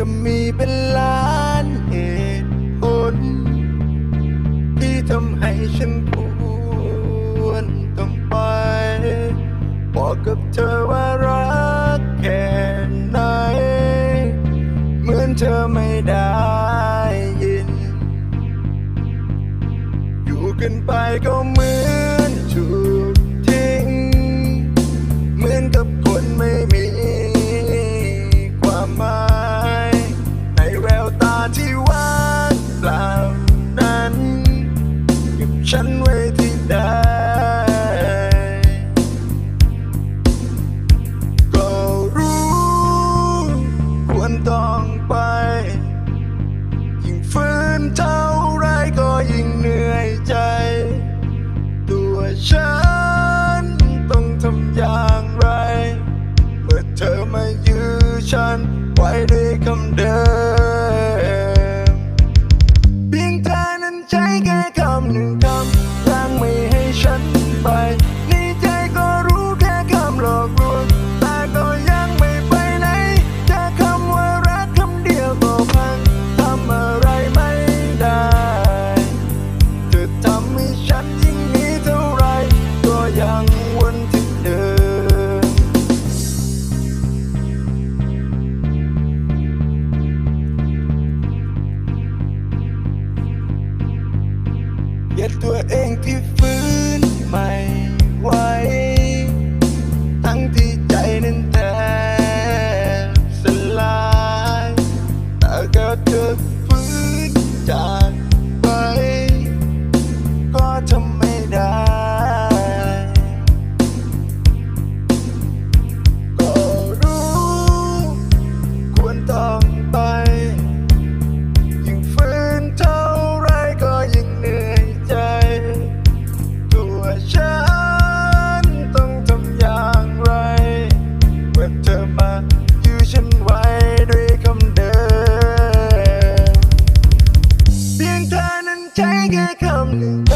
จะมีเป็นล้านเหตุผล ที่ทำให้ฉันควรต้องไป บอกกับเธอว่ารักแค่ไหน เหมือนเธอไม่ได้ยิน อยู่กันไปก็เหมือน ฉันไว้ที่ใดก็รู้ ควรต้องไป ยิ่งฝืนเท่าไรก็ยิ่งเหนื่อยใจ ตัวฉันต้องทำอย่างไร เมื่อเธอมายื้อฉัน ไว้ด้วยคำเดิม เพียงเธอนั้นใช้แค่คำหนึ่งคำ เกลียดตัวเองที่ฟื้นไม่ไหว ทั้งที่ใจนั้น ค่